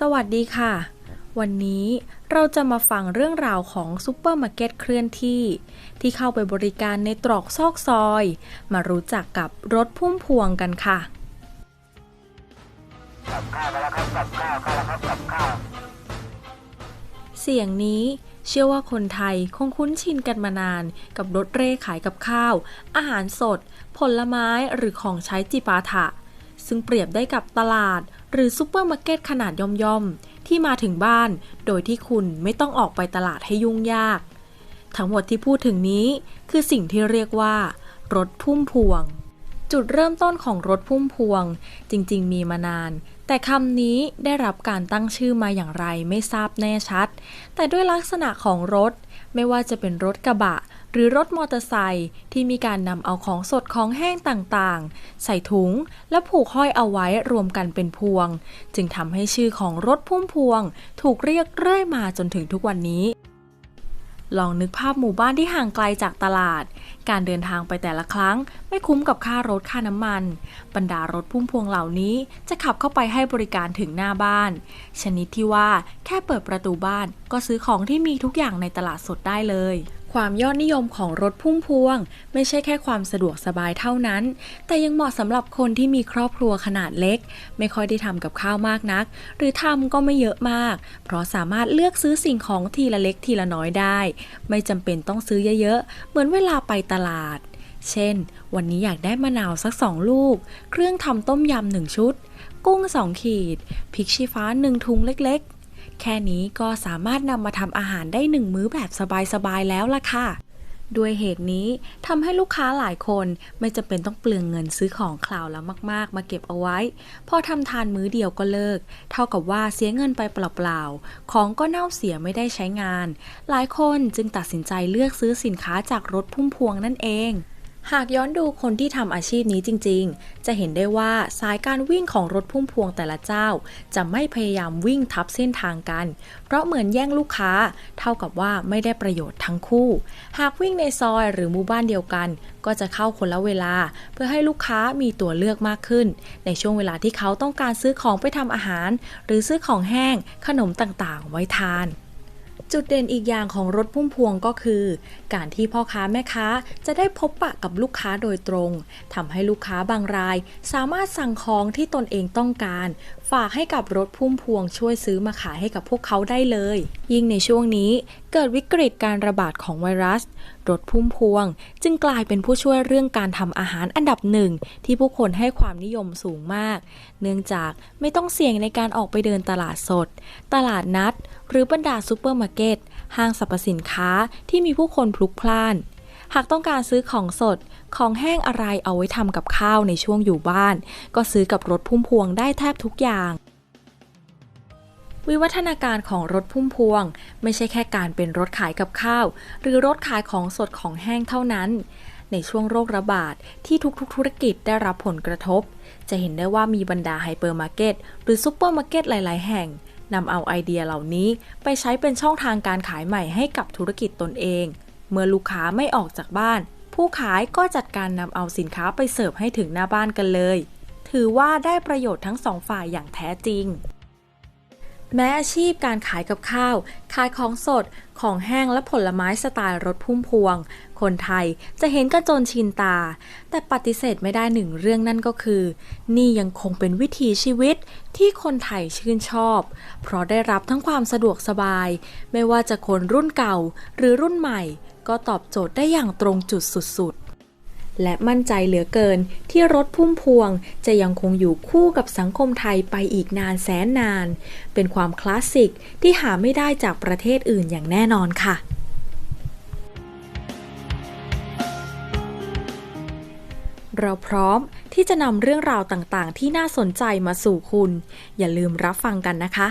สวัสดีค่ะ วันนี้เราจะมาฟังเรื่องราวของซูเปอร์มาร์เก็ตเคลื่อนที่ ที่เข้าไปบริการในตรอกซอกซอย มารู้จักกับรถพุ่มพวงกันค่ะเสียงนี้เชื่อว่าคนไทยคงคุ้นชินกันมานานกับรถเร่ขายกับข้าว อาหารสด ผลไม้หรือของใช้จิปาถะ ซึ่งเปรียบได้กับตลาด หรือซูเปอร์มาร์เก็ตขนาดย่อมๆ ที่มาถึงบ้าน โดยที่คุณไม่ต้องออกไปตลาดให้ยุ่งยาก ทั้งหมดที่พูดถึงนี้คือสิ่งที่เรียกว่า รถพุ่มพวง จุดเริ่มต้นของรถพุ่มพวง จริงๆ มีมานาน แต่คำนี้ได้รับการตั้งชื่อมาอย่างไรไม่ทราบแน่ชัด แต่ด้วยลักษณะของรถ ไม่ว่าจะเป็นรถกระบะ หรือรถมอเตอร์ไซค์ที่มีการนำเอาของสดของแห้งต่างๆ ใส่ถุงและผูกห้อยเอาไว้รวมกันเป็นพวง จึงทำให้ชื่อของรถพุ่มพวง ถูกเรียกเรื่อยมาจนถึงทุกวันนี้ ลองนึกภาพหมู่บ้านที่ห่างไกลจากตลาด การเดินทางไปแต่ละครั้ง ไม่คุ้มกับค่ารถค่าน้ำมัน บรรดารถพุ่มพวงเหล่านี้จะขับเข้าไปให้บริการถึงหน้าบ้าน ชนิดที่ว่าแค่เปิดประตูบ้านก็ซื้อของที่มีทุกอย่างในตลาดสดได้เลย ความยอดนิยมของรถพุ่มพวง ไม่ใช่แค่ความสะดวกสบายเท่านั้น แต่ยังเหมาะสำหรับคนที่มีครอบครัวขนาดเล็ก ไม่ค่อยได้ทำกับข้าวมากนัก หรือทำก็ไม่เยอะมาก เพราะสามารถเลือกซื้อสิ่งของทีละเล็กทีละน้อยได้ ไม่จำเป็นต้องซื้อเยอะๆ เหมือนเวลาไปตลาด เช่น วันนี้อยากได้มะนาวสักสองลูก เครื่องทำต้มยำหนึ่งชุด กุ้งสองขีดพริกชี้ฟ้าหนึ่งถุงเล็กๆ แค่นี้ก็สามารถนำมาทำอาหารได้หนึ่งมื้อแบบสบายๆแล้วล่ะค่ะด้วยเหตุนี้ทำให้ลูกค้าหลายคนไม่จำเป็นต้องเปลืองเงินซื้อของคลาวแล้วมาก ๆ มาเก็บเอาไว้ พอทำทานมื้อเดียวก็เลิก เท่ากับว่าเสียเงินไปเปล่าๆ ของก็เน่าเสียไม่ได้ใช้งาน หลายคนจึงตัดสินใจเลือกซื้อสินค้าจากรถพุ่มพวงนั่นเอง หากย้อนดูคนที่ทำอาชีพนี้จริงๆ จะเห็นได้ว่าสายการวิ่งของรถพุ่มพวงแต่ละเจ้า จะไม่พยายามวิ่งทับเส้นทางกัน เพราะเหมือนแย่งลูกค้า เท่ากับว่าไม่ได้ประโยชน์ทั้งคู่ หากวิ่งในซอยหรือหมู่บ้านเดียวกัน ก็จะเข้าคนละเวลา เพื่อให้ลูกค้ามีตัวเลือกมากขึ้น ในช่วงเวลาที่เขาต้องการซื้อของไปทำอาหาร หรือซื้อของแห้ง ขนมต่างๆ ไว้ทาน จุดเด่นอีกอย่างของรถพุ่มพวงก็คือ การที่พ่อค้าแม่ค้าจะได้พบปะกับลูกค้าโดยตรงทำให้ลูกค้าบางราย สามารถสั่งของที่ตนเองต้องการ ฝากให้กับรถพุ่มพวงช่วยซื้อมาขายให้กับพวกเขาได้เลย ยิ่งในช่วงนี้เกิดวิกฤตการระบาดของไวรัส รถพุ่มพวง จึงกลายเป็นผู้ช่วยเรื่องการทำอาหารอันดับหนึ่งที่ผู้คนให้ความนิยมสูงมาก เนื่องจากไม่ต้องเสี่ยงในการออกไปเดินตลาดสด ตลาดนัด หรือบรรดาซูเปอร์มาร์เก็ตห้างสรรพสินค้าที่มีผู้คนพลุกพล่าน หากต้องการซื้อของสดของแห้งอะไรเอาไว้ทำกับข้าวในช่วงอยู่บ้าน ก็ซื้อกับรถพุ่มพวงได้แทบทุกอย่างวิวัฒนาการของรถพุ่มพวง ไม่ใช่แค่การเป็นรถขายกับข้าว หรือรถขายของสดของแห้งเท่านั้น ในช่วงโรคระบาดที่ทุกๆ ธุรกิจได้รับผลกระทบ จะเห็นได้ว่ามีบรรดาไฮเปอร์มาร์เก็ตหรือซูเปอร์มาร์เก็ตหลาย ๆ แห่ง นำเอาไอเดียเหล่านี้ไปใช้เป็นช่องทางการขายใหม่ให้กับธุรกิจตนเอง เมื่อลูกค้าไม่ออกจากบ้าน ผู้ขายก็จัดการนำเอาสินค้าไปเสิร์ฟให้ถึงหน้าบ้านกันเลย ถือว่าได้ประโยชน์ทั้งสองฝ่ายอย่างแท้จริง แม้อาชีพการขายกับข้าว ขายของสด ของแห้งและผลไม้สไตล์รถพุ่มพวง คนไทยจะเห็นกันจนชินตา แต่ปฏิเสธไม่ได้หนึ่งเรื่องนั่นก็คือ นี่ยังคงเป็นวิถีชีวิตที่คนไทยชื่นชอบ เพราะได้รับทั้งความสะดวกสบาย ไม่ว่าจะคนรุ่นเก่าหรือรุ่นใหม่ ก็ตอบโจทย์ได้อย่างตรงจุดสุดๆ และมั่นใจเหลือเกินที่รถพุ่มพวงจะยังคงอยู่คู่กับสังคมไทยไปอีกนานแสนนาน เป็นความคลาสสิกที่หาไม่ได้จากประเทศอื่นอย่างแน่นอนค่ะ เราพร้อมที่จะนำเรื่องราวต่างๆ ที่น่าสนใจมาสู่คุณ อย่าลืมรับฟังกันนะคะ